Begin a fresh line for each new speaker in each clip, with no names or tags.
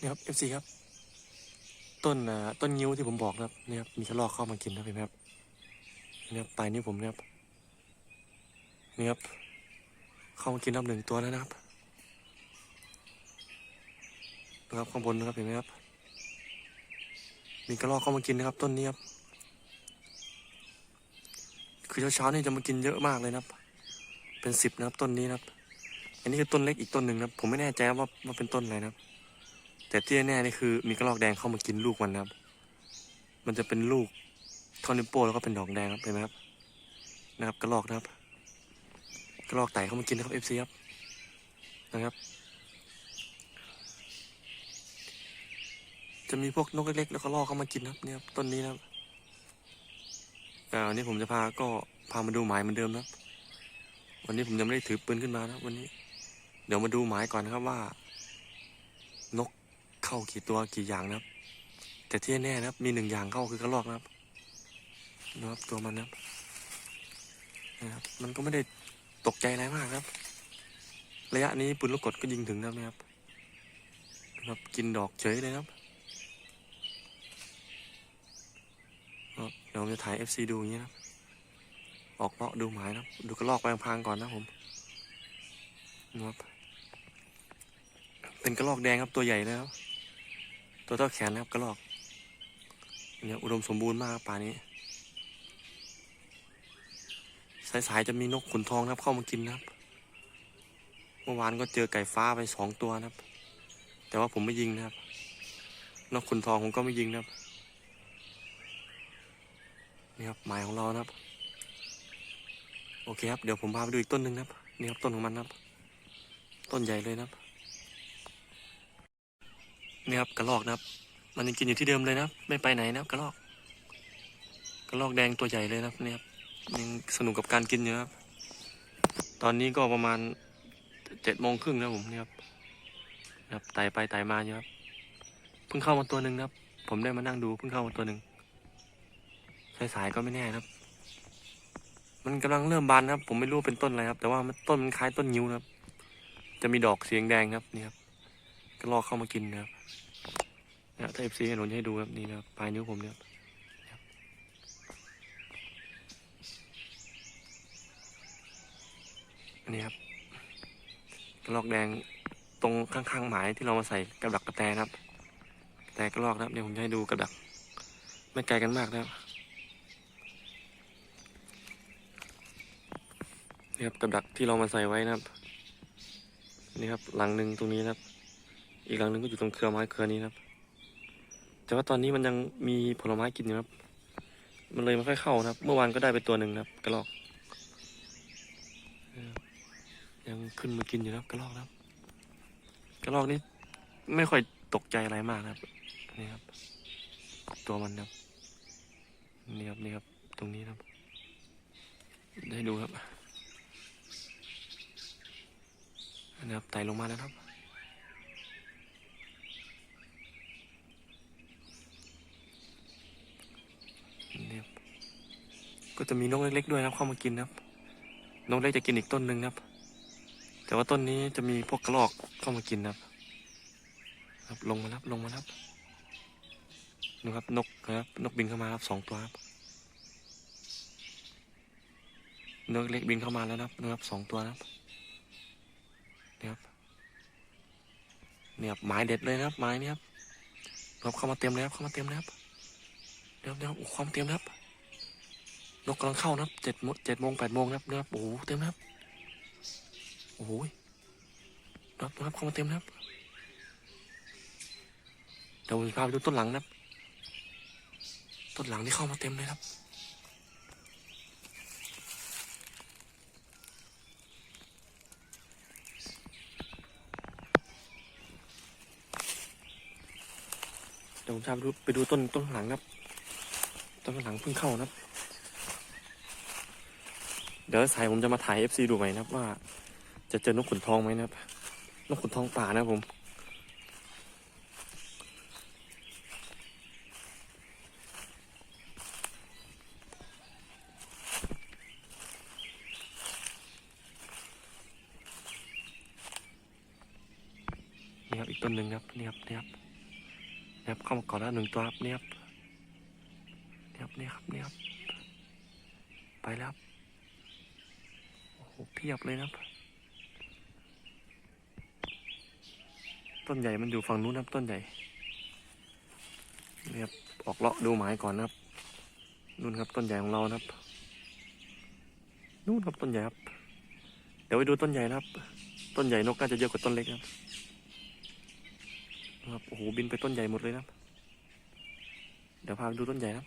นี่ครับ FC ครับ ต้นอ่ต้นงิ้วที่ผมบอกนะครับนี่ครับมีกระรอกเข้ามากินนะครับเห็นไหมครับนี่ครับปลายนิ้วผมนี่ยครับนี่ครับ เข้ามากินนับหนึ่งตัวแล้วนะครับนะครับข้างบนนะครับเห็นไหมครับ มีกระรอกเข้ามากินนะครับ ต้นนี้ครับคือเช้าๆนี่จะมากินเยอะมากเลยนะครับ เป็นสิบนะครับต้นนี้นะครับ อันนี้คือต้นเล็กอีกต้นหนึ่งนะครับ ผมไม่แน่ใจว่าว่าเป็นต้นอะไรนะครับ แต่ที่แน่ๆนี่คือมีกระรอกแดงเข้ามากินลูกมันนะครับ มันจะเป็นลูกท่อนิโป้แล้วก็เป็นดอกแดงครับเห็นไหมครับนะครับกระรอกนะครับ กระรอกไต่เข้ามากินนะครับเอฟซีครับนะครับ จะมีพวกนกเล็กๆแล้วก็ลอกเข้ามากินครับเนี่ยครับต้นนี้นะครับแต่วันนี้ผมจะพาก็พามาดูหมายเหมือนเดิมนะครับ วันนี้ผมยังไม่ได้ถือปืนขึ้นมานะวันนี้ เดี๋ยวมาดูหมายก่อนนะครับว่า นก เข้ากี่ตัวกี่อย่างนะครับ แต่ที่แน่นะครับ มีหนึ่งอย่างเข้าคือกระรอกนะครับนะครับตัวมันนะครับนะครับ มันก็ไม่ได้ตกใจอะไรมากครับ ระยะนี้ปืนลูกกดก็ยิงถึงนะครับนะครับนะครับกินดอกเฉยเลยครับเดี๋ยวผมจะถ่าย FC ดูอย่างนี้นะออกเลาะดูหมายนะดูกระรอกไปพางก่อนนะผมนะครับเป็นกระรอกแดงครับตัวใหญ่แล้ว ตัวเท่าแขนนะครับกระรอกเนี่ยอุดมสมบูรณ์มากป่านี้ สายๆจะมีนกขุนทองนะครับเข้ามากินนะครับ เมื่อวานก็เจอไก่ฟ้าไปสองตัวนะครับ แต่ว่าผมไม่ยิงนะครับ นกขุนทองผมก็ไม่ยิงนะครับนี่ครับหมายของเรานะครับ โอเคครับ เดี๋ยวผมพาไปดูอีกต้นหนึ่งนะครับ นี่ครับต้นของมันนะครับ ต้นใหญ่เลยนะครับ นี่ครับกระรอกนะครับ มันยังกินอยู่ที่เดิมเลยนะไม่ไปไหนนะครับกระรอก กระรอกแดงตัวใหญ่เลยนะครับนี่ครับยังสนุกกับการกินอยู่นะครับ ตอนนี้ก็ประมาณเจ็ดโมงครึ่งนะผมนี่ครับครับไต่ไปไต่มาอยู่ครับเพิ่งเข้ามาตัวหนึ่งนะครับ ผมได้มานั่งดูเพิ่งเข้ามาตัวหนึ่งสายๆก็ไม่แน่นะครับ มันกำลังเริ่มบานนะครับ ผมไม่รู้เป็นต้นอะไรครับ แต่ว่ามันต้นมันคล้ายต้นงิ้วนะครับ จะมีดอกเสียงแดงครับนี่ครับ ลอกเข้ามากินนะครับนะถ้าเอฟซีเห็นผมจะให้ดูครับนี่นะครับปลายนิ้วผมเนี่ยครับอันนี้ครับกระลอกแดงตรงข้างๆหมายที่เรามาใส่กับดักกระแตนะครับ แต่กระลอกนะครับเดี๋ยวผมจะให้ดูกับดัก ไม่ไกลกันมากนะครับนี่ครับกับดักที่เรามาใส่ไว้นะครับนี่ครับหลังหนึ่งตรงนี้นะครับ อีกหลังหนึ่งก็อยู่ตรงเครือไม้เครือนี้ครับ แต่ว่าตอนนี้มันยังมีผลไม้กินอยู่ครับ มันเลยไม่ค่อยเข้านะครับ เมื่อวานก็ได้ไปตัวหนึ่งครับกระรอก ยังขึ้นมากินอยู่ครับกระรอกครับ กระรอกนี่ไม่ค่อยตกใจอะไรมากครับ นี่ครับ ตัวมันครับ นี่ครับนี่ครับ ตรงนี้ครับ ได้ดูครับนะครับไต่ลงมาแล้วครับ นี่ครับ ก็จะมีนกเล็กๆด้วยนะเข้ามากินนะครับ นกเล็กจะกินอีกต้นหนึ่งนะครับ แต่ว่าต้นนี้จะมีพวกกระรอกเข้ามากินนะครับ ครับลงมาแล้วลงมาแล้วนะครับนกครับนกบินเข้ามาครับสองตัวครับนกเล็กบินเข้ามาแล้วนะครับนะครับสองตัวนะครับนี่ครับเนี่ยครับไม้เด็ดเลยนะครับไม้นี่ครับครับเข้ามาเต็มเลยครับเข้ามาเต็มเลยครับเดี๋ยวเดี๋ยวโอ้ความเตรียมนะครับ นกกำลังเข้านะครับเจ็ดโมเจ็ดโมงแปดโมงนะครับนะครับโอ้โหเต็มนะครับโอ้โหนะครับนะครับเข้ามาเต็มนะครับเดี๋ยวผมจะพาไปดูต้นหลังนะครับ ต้นหลังที่เข้ามาเต็มเลยครับเดี๋ยวผมพาไปดูไปดูต้นต้นหลังนะครับ ต้นหลังเพิ่งเข้านะครับ เดี๋ยวสายผมจะมาถ่าย FC ดูใหม่นะครับว่า จะเจอนกขุนทองไหมนะครับ นกขุนทองป่านะผมนี่ครับอีกต้นหนึ่งครับนี่ครับนี่ครับนะครับเข้ามาก่อนแล้วหนึ่งตัวครับเนี่ยครับเนี่ยครับเนี่ยครับเนี่ยครับไปแล้ว เพียบเลยนะครับ ต้นใหญ่มันอยู่ฝั่งนู้นนะครับต้นใหญ่เนี่ยครับออกเลาะดูหมายก่อนนะครับนู่นครับต้นใหญ่ของเรานะครับ นู่นครับต้นใหญ่ครับ เดี๋ยวไปดูต้นใหญ่นะครับ ต้นใหญ่นกน่าจะเยอะกว่าต้นเล็กครับนะครับโอ้โหบินไปต้นใหญ่หมดเลยนะครับ เดี๋ยวพาไปดูต้นใหญ่นะครับ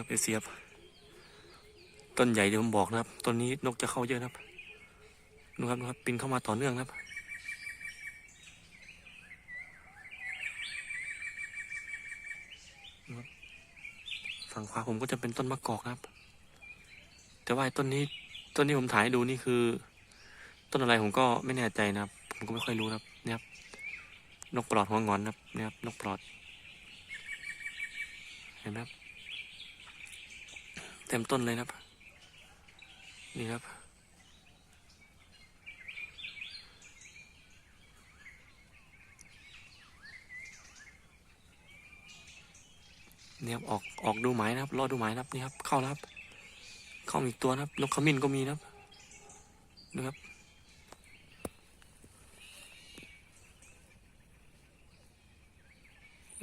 เรียกไปเสียบ ต้นใหญ่เดี๋ยวผมบอกนะครับ ต้นนี้นกจะเข้าเยอะนะครับดูครับดูครับบินเข้ามาต่อเนื่องนะครับฝั่งขวาผมก็จะเป็นต้นมะกอกนะครับ แต่ว่าต้นนี้ต้นที่ผมถ่ายดูนี่คือ ต้นอะไรผมก็ไม่แน่ใจนะครับ ผมก็ไม่ค่อยรู้นะครับเนี่ยครับ นกปลอดหัวงอนนะครับเนี่ยครับ นกปลอด เห็นไหมครับ เต็มต้นเลยนะครับ นี่ครับ เนี่ยครับออกออกดูหมายนะครับ รอดูหมายนะครับนี่ครับ เข้าแล้วครับเข้ามาอีกตัวนะครับนกขมิ้นก็มีนะครับนะครับ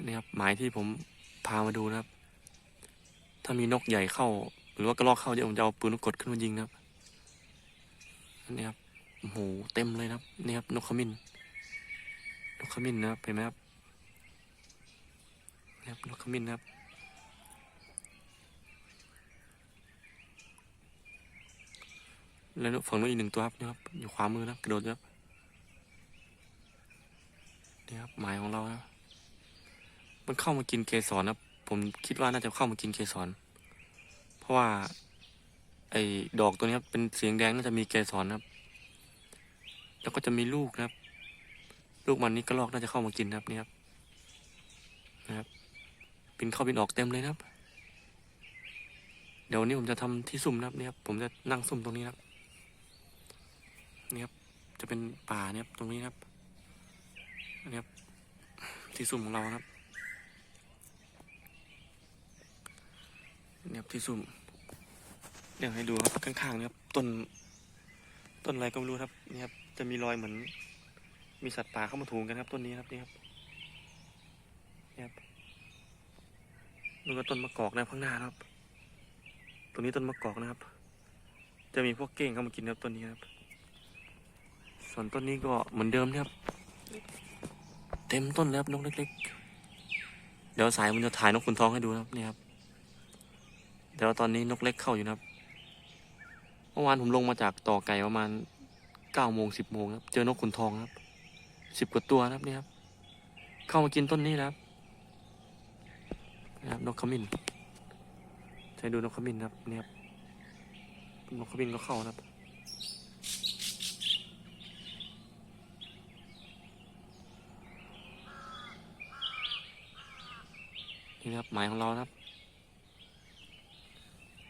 นี่ครับหมายที่ผมพามาดูนะครับ ถ้ามีนกใหญ่เข้า หรือว่ากระรอกเข้าเดี๋ยวผมจะเอาปืนลูกกดขึ้นมายิงนะครับนนี้ครับโอ้โหเต็มเลยนะครับนี่ครับนกขมิ้นนกขมิ้นนะครับเห็นไหมครับนี่ครับนกขมิ้นนะครับแล้วฝั่งนู้นอีกหนึ่งตัวครับนี่ครับอยู่ขวามือนะกระโดดครับนี่ครับหมายของเรานะมันเข้ามากินเกสรนะครับ ผมคิดว่าน่าจะเข้ามากินเกสร เพราะว่าไอ้ดอกตัวนี้ครับเป็นเสียงแดงน่าจะมีเกสรครับ แล้วก็จะมีลูกนะครับ ลูกมันนี้กระรอกน่าจะเข้ามากินครับนี่ครับนะครับบินเข้าบินออกเต็มเลยนะครับ เดี๋ยววันนี้ผมจะทำที่ซุ่มนะครับเนี่ยครับผมจะนั่งซุ่มตรงนี้ครับนี่ครับ จะเป็นป่าเนี่ยครับตรงนี้ครับอันนี้ครับที่ซุ่มของเราครับ นี่ครับที่ซุ่มเดี๋ยวให้ดูครับข้างๆเนี่ยครับต้นต้นอะไรก็ไม่รู้ครับนี่ครับจะมีรอยเหมือน มีสัตว์ป่าเข้ามาถูงกันครับ ต้นนี้ครับนี่ครับนี่ครับนู่ก็ต้นมะกอกนะครับข้างหน้าครับตรงนี้ต้นมะกอกนะครับ จะมีพวกเก้งเข้ามากินครับต้นนี้ครับ ส่วนต้นนี้ก็เหมือนเดิมนะครับ เต็มต้นแล้วนกเล็ก ๆ เดี๋ยวสายมันจะถ่ายนกขุนทองให้ดูครับนี่ครับ เดี๋ยวตอนนี้นกเล็กเข้าอยู่นะครับ เมื่อวานผมลงมาจากต่อไก่ประมาณเก้าโมงสิบโมงครับ เจอนกขุนทองครับสิบกว่าตัวครับนี่ครับ เข้ามากินต้นนี้นะครับนะครับนกขมิ้นใช้ดูนกขมิ้นครับนี่ครับนกขมิ้นก็เข้านะครับนี่ครับหมายของเราครับ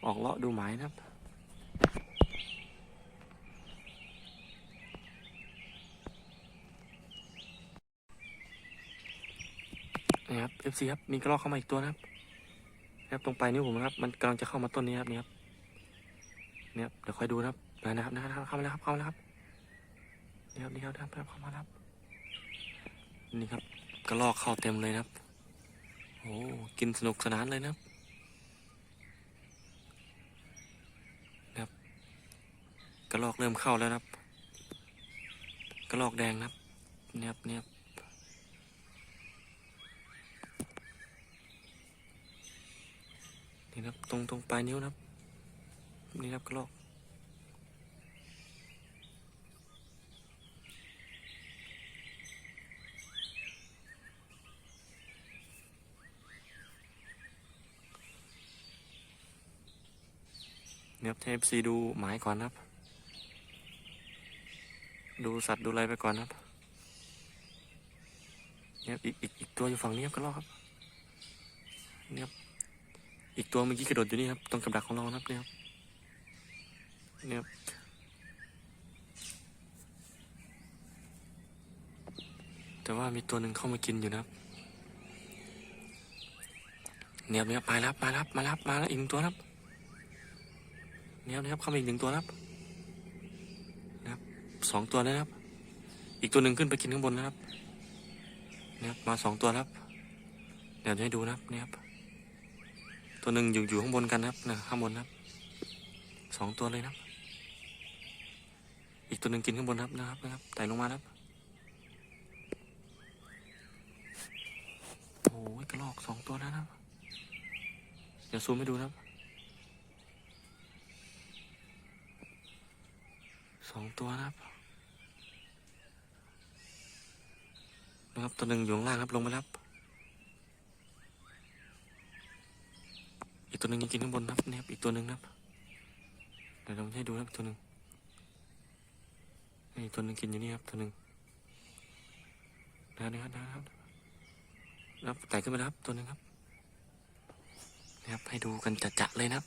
ออกเลาะดูหมายนะครับนี่ครับ FC ครับ มีกระรอกเข้ามาอีกตัวนะครับ นะครับ ตรงปลายนิ้วผมนะครับ มันกำลังจะเข้ามาต้นนี้ครับนี่ครับนี่ครับ เดี๋ยวคอยดูนะครับนะครับนะครับ เข้ามาแล้วครับ เข้ามาแล้วครับนี่ครับนี่ครับครับเข้ามาแล้วครับนี่ครับกระรอกเข้าเต็มเลยนะครับ โอ้ กินสนุกสนานเลยนะครับ กระลอกเริ่มเข้าแล้วนะครับ กระลอกแดงนะครับ เนียบเนี่ยครับนี่ครับตรงตรงปลายนิ้วนะครับ นี่ครับกระลอกเนี่ยครับให้ FC ดูหมายก่อนนะครับ ดูสัตว์ดูอะไรไปก่อนครับเนี่ยอีกอีกอีกตัวอยู่ฝั่งนี้ครับก็ะรอกครับเนี่ยบอีกตัวเมื่อกี้กระโดดอยู่นี่ครับตรงกับดักของเราครับเนี่ยบเนี่ยบแต่ว่ามีตัวหนึ่งเข้ามากินอยู่นะครับเนี่ยเนี่ยไปแล้วไปแล้วมาแล้วมาแล้วอีกหนึ่งตัวครับเนี่ยเนี่ยบเข้ามาอีกหนึ่งตัวครับ สองตัวแล้วนะครับ อีกตัวหนึ่งขึ้นไปกินข้างบนนะครับเนี่ยครับมาสองตัวครับเดี๋ยวจะให้ดูนะครับเนี่ยครับ ตัวหนึ่งอยู่อยู่ข้างบนกันครับนะข้างบนครับสองตัวเลยนะครับ อีกตัวหนึ่งกินข้างบนครับนะครับนะครับไต่ลงมาครับโอ้ยกระรอกสองตัวแล้วนะครับเดี๋ยวซูมให้ดูครับสองตัวนะครับ นะครับ ตัวหนึ่งอยู่ข้างล่างครับ ลงมาแล้วครับ อีกตัวหนึ่งยังกินข้างบนนะครับนี่ครับ อีกตัวหนึ่งนะครับ เดี๋ยวเราให้ดูนะครับตัวหนึ่งนี่ตัวหนึ่งกินอยู่นี่ครับ ตัวหนึ่งนะครับนะครับนะครับรับไต่ขึ้นไปครับ ตัวหนึงครับนะครับ ให้ดูกันจะๆเลยนะครับ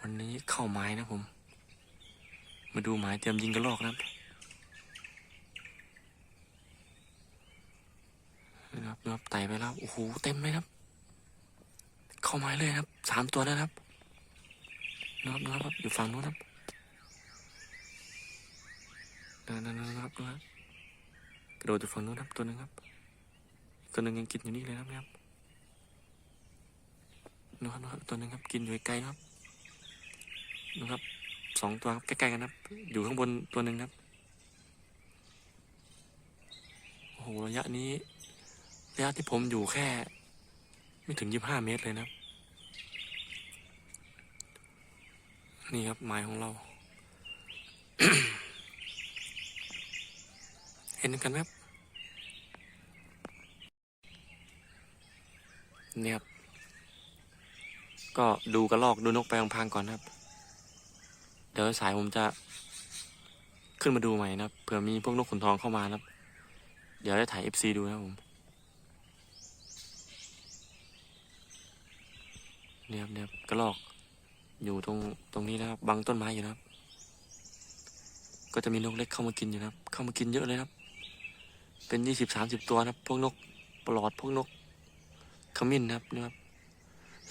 วันนี้เข้าไม้นะผม มาดูหมายเตรียมยิงกระลอกนะครับ นะครับนะครับไต่ไปแล้ว โอ้โห เต็มเลยครับ เข้าไม้เลยครับ สามตัวแล้วนะครับนะครับนะครับ อยู่ฝั่งนู้นครับนั่นนั่นะครับนะครับกระโดดอยู่ฝั่งนู้นครับ ตัวหนึงครับตัวหนึ่งยังกินอยู่นี่เลยนะครับนะครับนะครับ ตัวหนึ่งครับ กินอยู่ไกลครับ นะครับ สองตัวครับ ใกล้ๆกันครับ อยู่ข้างบนตัวหนึ่งครับโอ้โหระยะนี้ ระยะที่ผมอยู่แค่ ไม่ถึงยี่ห้าเมตรเลยนะนี่ครับหมายของเรา เห็นกันไหมครับเนี่ยครับ ก็ดูกระลอกดูนกไปพังๆก่อนนะครับ เดี๋ยวสายผมจะขึ้นมาดูใหม่นะครับเผื่อมีพวกนกขุนทองเข้ามานะครับ เดี๋ยวได้ถ่าย FC ดูนะครับผม เนี่ยครับเนี่ยกระลอก อยู่ตรงตรงนี้นะครับบังต้นไม้อยู่นะครับ ก็จะมีนกเล็กเข้ามากินอยู่นะครับ เข้ามากินเยอะเลยนะครับ เป็นยี่สิบสามสิบตัวนะครับ พวกนกปลอดพวกนกขมิ้นนะครับนะครับ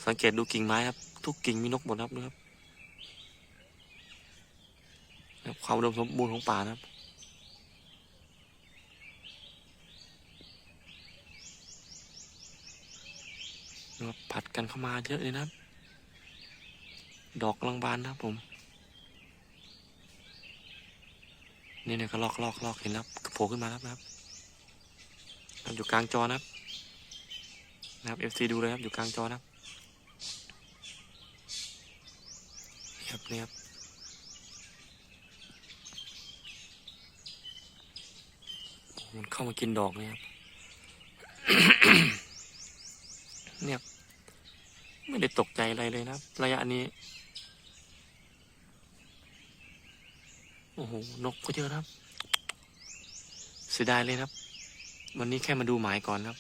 สังเกตดูกิ่งไม้ครับ ทุกกิ่งมีนกหมดครับนะครับนะครับความอุดมสมบูรณ์ของป่านะครับ นะครับผัดกันเข้ามาเยอะเลยนะครับ ดอกกำลังบานนะครับผม นี่เนี่ยก็ลอกลอกลอกเห็นแล้วโผล่ขึ้นมาแล้วนะครับนะครับอยู่กลางจอนะครับ นะครับ FC ดูเลยครับอยู่กลางจอนะครับนี่ครับนี่ครับมันเข้ามากินดอกเลยครับเนี่ย ไม่ได้ตกใจอะไรเลยนะระยะนี้ โอ้โห นกก็เยอะครับ เสียดายเลยครับ วันนี้แค่มาดูหมายก่อนครับ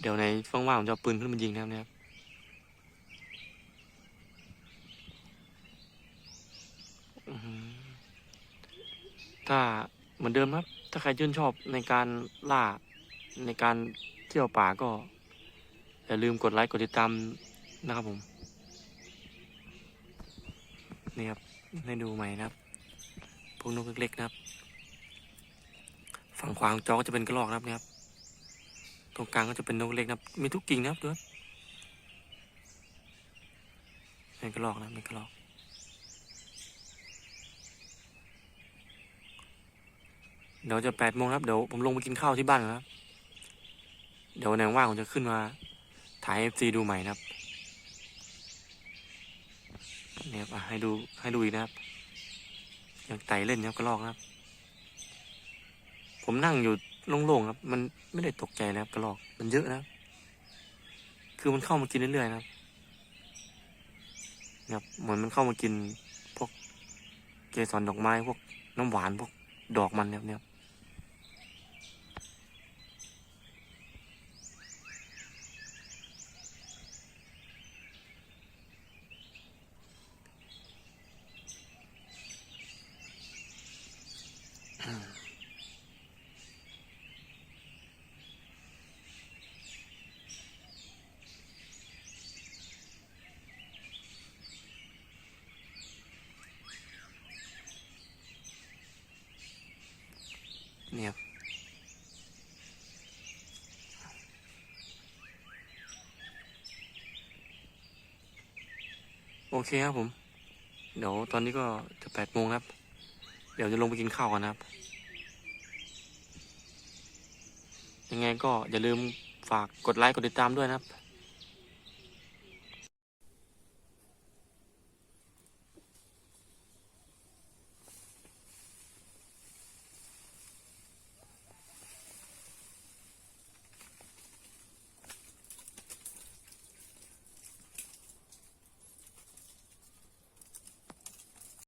เดี๋ยวในว่างๆผมจะปืนขึ้นมายิงนะครับเนี่ยถ้าเหมือนเดิมครับ ถ้าใครชื่นชอบในการล่าในการเที่ยวป่าก็ อย่าลืมกดไลค์กดติดตามนะครับผมนี่ครับให้ดูใหม่นะครับ พวกนกเล็กๆนะครับ ฝั่งขวาของจอก็จะเป็นกระรอกนะครับเนี่ยครับ ตรงกลางก็จะเป็นนกเล็กนะครับมีทุกกิ่งนะครับด้วยเป็นกระรอกนะเป็นกระรอกเดี๋ยวจะแปดโมงครับ เดี๋ยวผมลงไปกินข้าวที่บ้านนนะครับ เดี๋ยววันไหนว่างผมจะขึ้นมา ถ่ายเอฟซีดูใหม่นะครับเนี่ยครับอะให้ดูให้ดูอีกนะครับยังไต่เล่นนะครับกระรอกนะครับ ผมนั่งอยู่โล่งๆครับ มันไม่ได้ตกใจนะครับกระรอก มันเยอะนะครับ คือมันเข้ามากินเรื่อยๆนะครับนะครับเหมือนมันเข้ามากินพวกเกสรดอกไม้พวกน้ำหวานพวกดอกมันเนี่ยครับ เนี่ยโอเคครับผม เดี๋ยวตอนนี้ก็จะแปดโมงครับ เดี๋ยวจะลงไปกินข้าวกันนะครับ ยังไงก็อย่าลืมฝากกดไลค์กดติดตามด้วยนะครับ